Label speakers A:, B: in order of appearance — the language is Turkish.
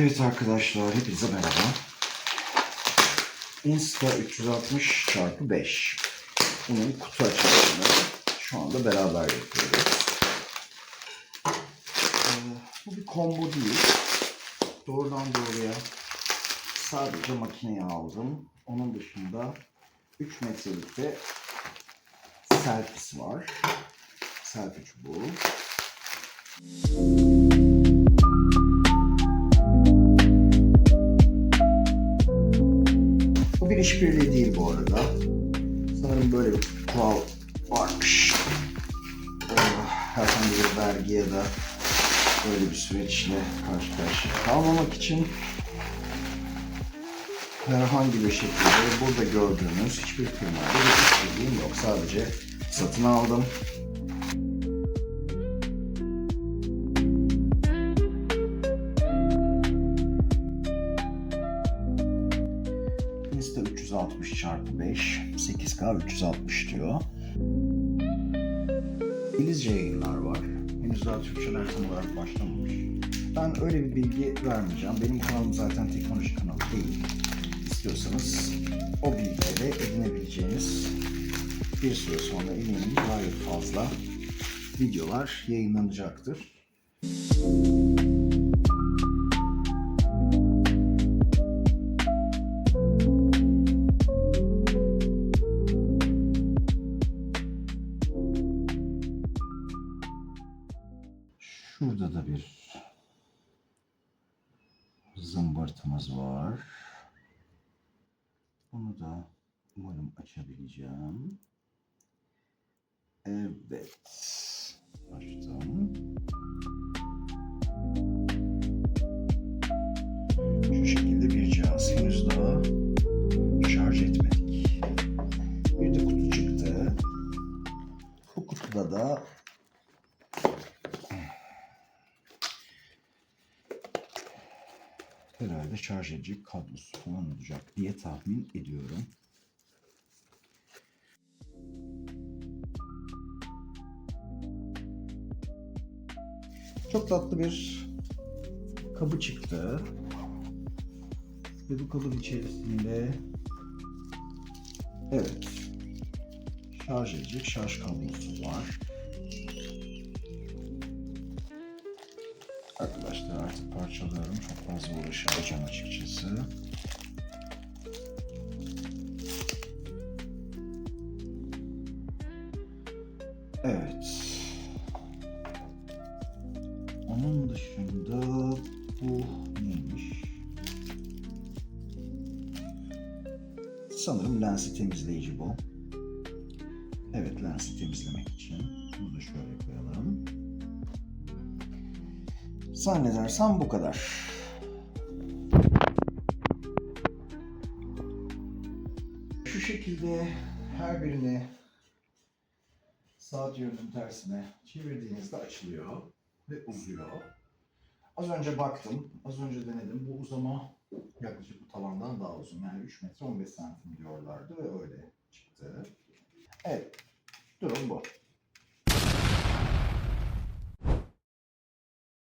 A: Evet arkadaşlar hepinize merhaba. Insta 360 çarpı 5. Bunun kutu açılışını şu anda beraber yapıyoruz. Ee, bu bir combo değil. Doğrudan doğruya sadece makineyi aldım. Onun dışında 3 metrelikte selfie'si var. Selfie çubuğu. Bir işbirliği değil bu arada. Sanırım böyle bir kural varmış. Ee, Herhangi bir vergi ya da böyle bir süreçle karşı karşıya kalmamak için herhangi bir şekilde burada gördüğünüz hiçbir firmayla bir işbirliğim yok. Sadece satın aldım. 360 çarpı 5, 8K 360 diyor. İngilizce yayınlar var. Henüz daha Türkçeler tam olarak başlamamış. Ben öyle bir bilgi vermeyeceğim. Benim kanalım zaten teknoloji kanalı değil. İstiyorsanız o bilgileri edinebileceğiniz bir süre sonra eminim gayet fazla videolar yayınlanacaktır. Şurada da bir zımbırtımız var. Bunu da umarım açabileceğim. Evet. Açtım. Şu şekilde bir cihaz. Henüz daha şarj etmedik. Bir de kutu çıktı. Bu kutuda da herhalde şarj edici kablosu falan olacak diye tahmin ediyorum. Çok tatlı bir kabı çıktı. Ve bu kabın içerisinde evet şarj edici şarj kablosu var. Arkadaşlar artık parçalıyorum. Çok fazla uğraşamayacağım açıkçası. Evet. Onun dışında bu neymiş? Sanırım lensi temizleyici bu. Evet lensi temizlemek için. Bunu da şöyle koyalım. Zannedersem bu kadar. Şu şekilde her birini saat yönünün tersine çevirdiğinizde açılıyor ve uzuyor. Az önce baktım, az önce denedim. Bu uzama yaklaşık bu tavandan daha uzun. Yani 3 metre 15 santim diyorlardı ve öyle çıktı. Evet,